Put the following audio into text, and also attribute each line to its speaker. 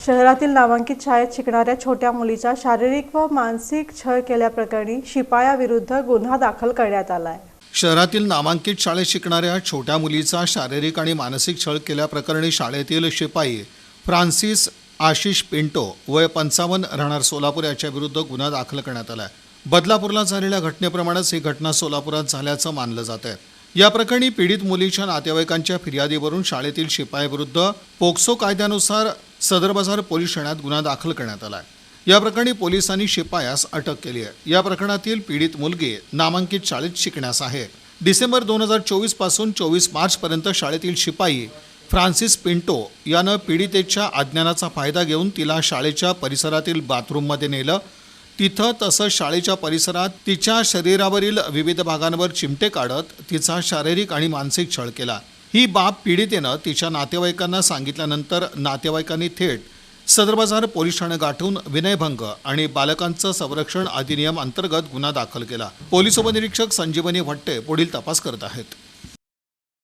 Speaker 1: शहरातील नामांकित शाळेत शिकणाऱ्या छोट्या मुलीचा शारीरिक व मानसिक छळ केल्याप्रकरणी शिपायाविरुद्ध गुन्हा दाखल करण्यात आला आहे
Speaker 2: शहरातील नामांकित शाळेत शिकणाऱ्या छोट्या मुलीचा शारीरिक आणि मानसिक छळ केल्याप्रकरणी शाळेतील शिपाई फ्रान्सिस आशिष पिंटो वय पंचावन्न राहणार सोलापूर याच्या विरुद्ध गुन्हा दाखल करण्यात आला आहे बदलापूरला झालेल्या घटनेप्रमाणेच ही घटना सोलापुरात झाल्याचं मानलं जात आहे. या प्रकरणी पीडित मुलीच्या नातेवाईकांच्या फिर्यादीवरून शाळेतील शिपायाविरुद्ध पोक्सो कायद्यानुसार सदर बाजार पोलीस ठाण्यात गुन्हा दाखल करण्यात आला आहे या प्रकरणी पोलिसांनी शिपायास अटक केली आहे. या प्रकरणातील पीडित मुलगी नामांकित शाळेत शिकण्यास आहे. डिसेंबर दोन हजार चोवीसपासून चोवीस मार्चपर्यंत शाळेतील शिपाई फ्रान्सिस पिंटो यानं पीडितेच्या अज्ञानाचा फायदा घेऊन तिला शाळेच्या परिसरातील बाथरूममध्ये नेलं. तिथं तसंच शाळेच्या परिसरात तिच्या शरीरावरील विविध भागांवर चिमटे काढत तिचा शारीरिक आणि मानसिक छळ केला. ही बाब पीडितेनं तिच्या नातेवाईकांना सांगितल्यानंतर नातेवाईकांनी थेट सदर बाजार पोलीस ठाणे गाठून विनयभंग आणि बालकांचं संरक्षण अधिनियम अंतर्गत गुन्हा दाखल केला. पोलीस उपनिरीक्षक संजीवनी भट्टे पुढील तपास करत आहेत.